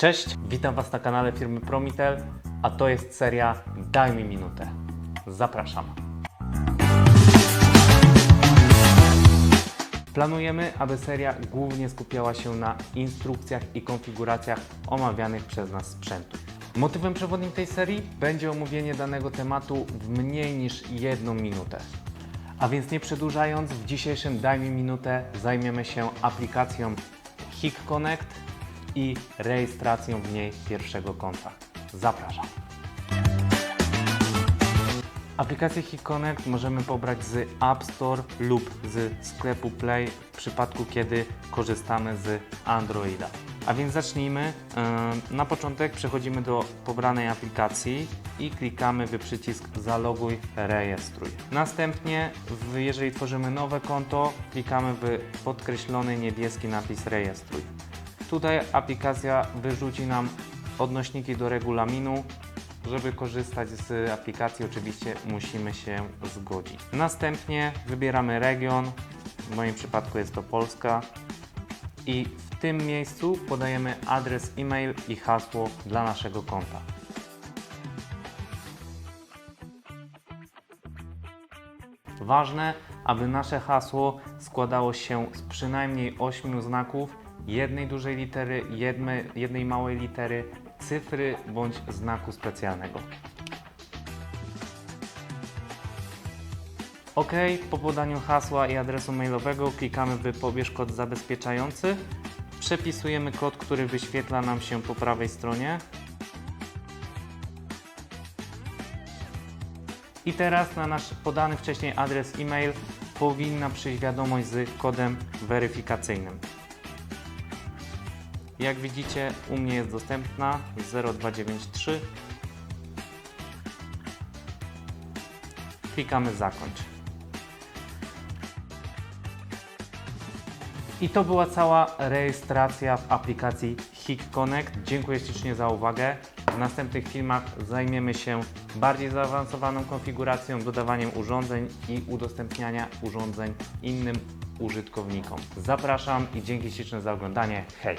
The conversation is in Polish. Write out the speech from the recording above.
Cześć, witam Was na kanale firmy Promitel, a to jest seria Daj mi minutę. Zapraszam. Planujemy, aby seria głównie skupiała się na instrukcjach i konfiguracjach omawianych przez nas sprzętów. Motywem przewodnim tej serii będzie omówienie danego tematu w mniej niż jedną minutę. A więc nie przedłużając, w dzisiejszym Daj mi minutę zajmiemy się aplikacją HIK Connect i rejestracją w niej pierwszego konta. Zapraszam. Aplikację HIK Connect możemy pobrać z App Store lub z sklepu Play w przypadku, kiedy korzystamy z Androida. A więc zacznijmy. Na początek przechodzimy do pobranej aplikacji i klikamy w przycisk Zaloguj, rejestruj. Następnie, jeżeli tworzymy nowe konto, klikamy w podkreślony niebieski napis Rejestruj. Tutaj aplikacja wyrzuci nam odnośniki do regulaminu. Żeby korzystać z aplikacji, oczywiście musimy się zgodzić. Następnie wybieramy region. W moim przypadku jest to Polska. I w tym miejscu podajemy adres e-mail i hasło dla naszego konta. Ważne, aby nasze hasło składało się z przynajmniej 8 znaków, jednej dużej litery, jednej, jednej małej litery, cyfry bądź znaku specjalnego. OK, po podaniu hasła i adresu mailowego klikamy w pobierz kod zabezpieczający. Przepisujemy kod, który wyświetla nam się po prawej stronie. I teraz na nasz podany wcześniej adres e-mail powinna przyjść wiadomość z kodem weryfikacyjnym. Jak widzicie, u mnie jest dostępna 0293. Klikamy zakończ. I to była cała rejestracja w aplikacji HIK Connect. Dziękuję ślicznie za uwagę. W następnych filmach zajmiemy się bardziej zaawansowaną konfiguracją, dodawaniem urządzeń i udostępniania urządzeń innym użytkownikom. Zapraszam i dzięki śliczne za oglądanie. Hej!